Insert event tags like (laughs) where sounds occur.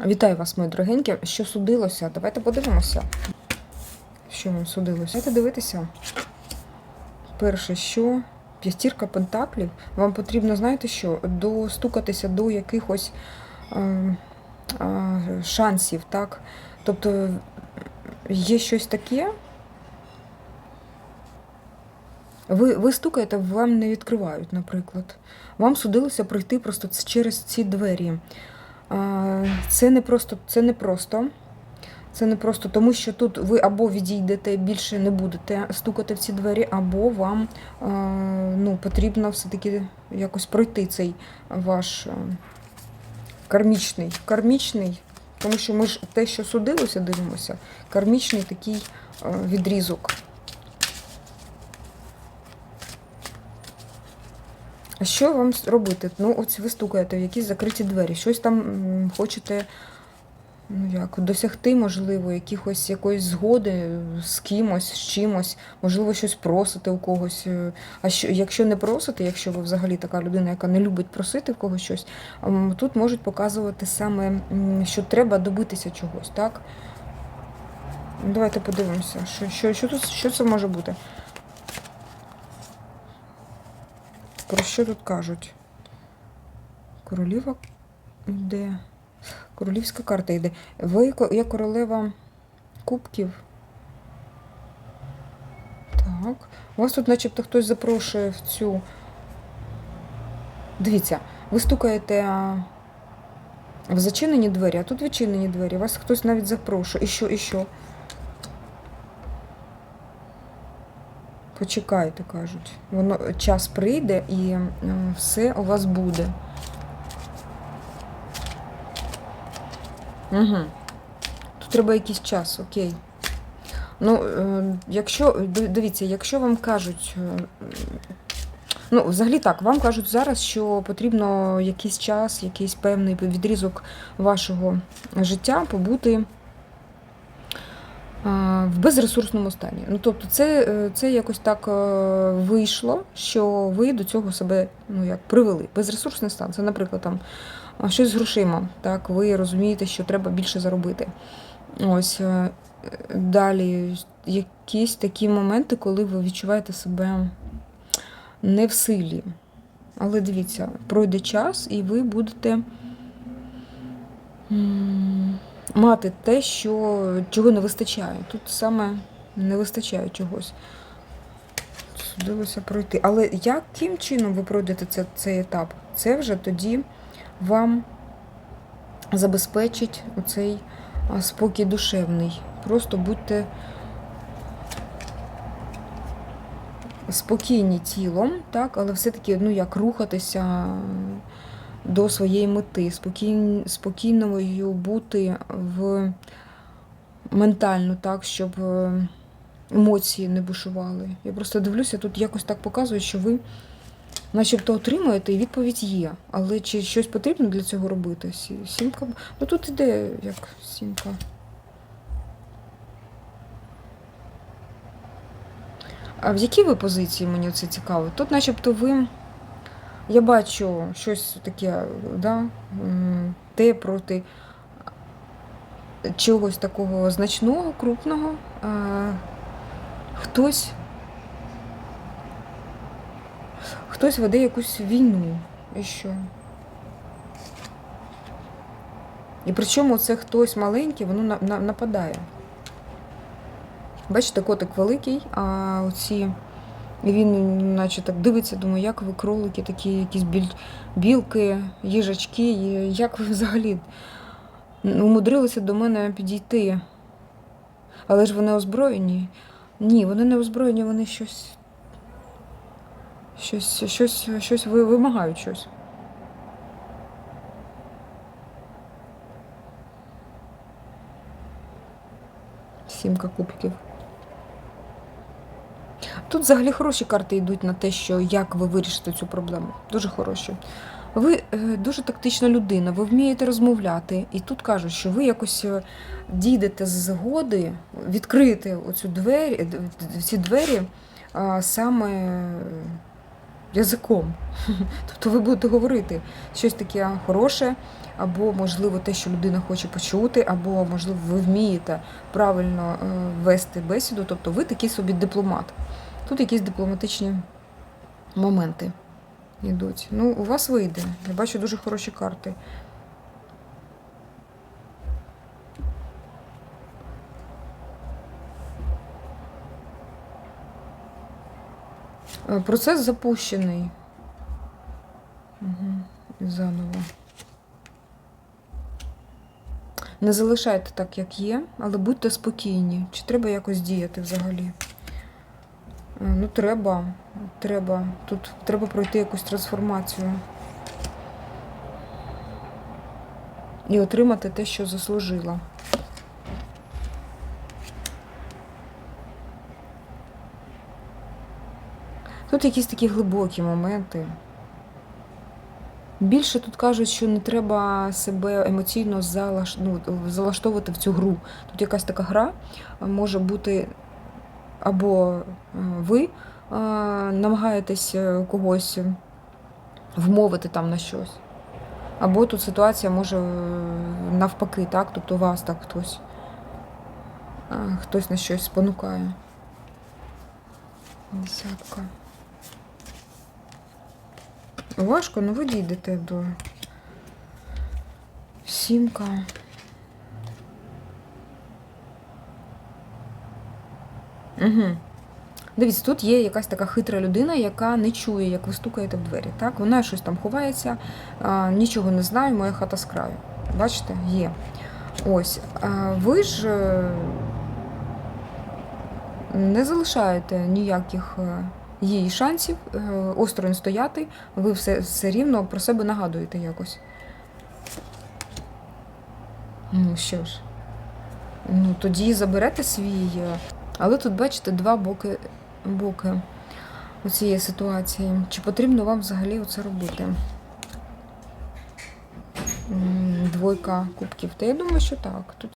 Вітаю вас, мої дорогенькі. Що судилося? Давайте подивимося. Що вам судилося? Давайте дивитися. Перше, що п'ятірка пентаклів. Вам потрібно, знаєте що, достукатися до якихось е, е, шансів, так? Тобто є щось таке. Ви, ви стукаєте, вам не відкривають, наприклад. Вам судилося пройти просто через ці двері. А, Це не просто, це не просто. Це не просто, тому що тут ви або відійдете, більше не будете стукати в ці двері, або вам ну, потрібно все-таки якось пройти цей ваш кармічний. Кармічний, тому що ми ж те, що судилося, дивимося, кармічний такий відрізок. Що вам робити? Ну, ось ви стукаєте в якісь закриті двері, щось там хочете ну, як, досягти, можливо, якихось якоїсь згоди з кимось, з чимось, можливо, щось просите у когось. е. А що, якщо не просите, якщо ви взагалі така людина, яка не любить просити в когось щось, тут можуть показувати саме, що треба добитися чогось, так? Давайте подивимося, що, що, що, тут, що це може бути. Про що тут кажуть? Королева йде. Королівська карта йде. Ви я королева кубків. Так. У вас тут начебто хтось запрошує в цю. Дивіться, ви стукаєте в зачинені двері, а тут відчинені двері. Вас хтось навіть запрошує. І що, і що? Почекайте, кажуть. Воно час прийде і е, все у вас буде. Угу. Тут треба якийсь час, окей. Ну, е, якщо, дивіться, якщо вам кажуть, е, ну, взагалі так, вам кажуть зараз, що потрібно якийсь час, якийсь певний відрізок вашого життя побути в безресурсному стані. Ну, тобто, це, е, це якось так е, вийшло, що ви до цього себе ну, як привели. Безресурсний стан. Це, наприклад, там щось з грошима. Так, ви розумієте, що треба більше заробити. Ось е, далі якісь такі моменти, коли ви відчуваєте себе не в силі. Але дивіться, пройде час, і ви будете. Мати те, що, чого не вистачає. Тут саме не вистачає чогось. Судилося пройти. Але яким чином ви пройдете це, цей етап? Це вже тоді вам забезпечить оцей спокій душевний. Просто будьте спокійні тілом, так, але все-таки ну, як рухатися до своєї мети, спокій, спокійною бути в ментально, так, щоб е, емоції не бушували. Я просто дивлюся, тут якось так показує, що ви начебто отримуєте, і відповідь є. Але чи щось потрібно для цього робити? Сімка. Ну тут іде як сімка. А в якій ви позиції мені це цікаво? Тут начебто ви. Я бачу щось таке, да, те проти чогось такого значного, крупного. Хтось, хтось веде якусь війну. І що? І причому це хтось маленький, воно на- на- нападає. Бачите, котик великий, а оці. І він, наче так дивиться, думаю, як ви кролики, такі якісь біль... білки, їжачки, як ви взагалі умудрилися до мене підійти. Але ж вони озброєні. Ні, вони не озброєні, вони щось. Щось, щось, щось ви- вимагають щось. Сімка кубків. Тут взагалі хороші карти йдуть на те, що як ви вирішите цю проблему. Дуже хороші. Ви е, дуже тактична людина, ви вмієте розмовляти, і тут кажуть, що ви якось е, дійдете з згоди, відкрити оцю двері, ці двері саме язиком. (laughs) Тобто ви будете говорити щось таке хороше, або, можливо, те, що людина хоче почути, або, можливо, ви вмієте правильно е, вести бесіду, тобто ви такий собі дипломат. Тут якісь дипломатичні моменти йдуть. Ну, у вас вийде. Я бачу дуже хороші карти. Е, Процес запущений. Угу. Заново. Не залишайте так, як є, але будьте спокійні. Чи треба якось діяти взагалі? Е, Ну, треба. Треба. Тут треба пройти якусь трансформацію. І отримати те, що заслужила. Тут якісь такі глибокі моменти. Більше тут кажуть, що не треба себе емоційно залаш... ну, залаштовувати в цю гру. Тут якась така гра може бути або е, ви намагаєтесь е, когось вмовити там на щось, або тут ситуація може е, навпаки, так? Тобто вас так хтось, хтось на щось спонукає. Десятка. Важко, ну ви дійдете до сімка. Угу. Дивіться, тут є якась така хитра людина, яка не чує, як ви стукаєте в двері. Так? Вона щось там ховається, а, нічого не знаю, моя хата з краю. Бачите, є. Ось. А ви ж е, не залишаєте ніяких е, їй шансів е, осторонь стояти, ви все, все рівно про себе нагадуєте якось. Ну що ж, ну тоді заберете свій. Але тут, бачите, два боки, боки у цієї ситуації. Чи потрібно вам взагалі оце робити? Двойка кубків. Та я думаю, що так. Тут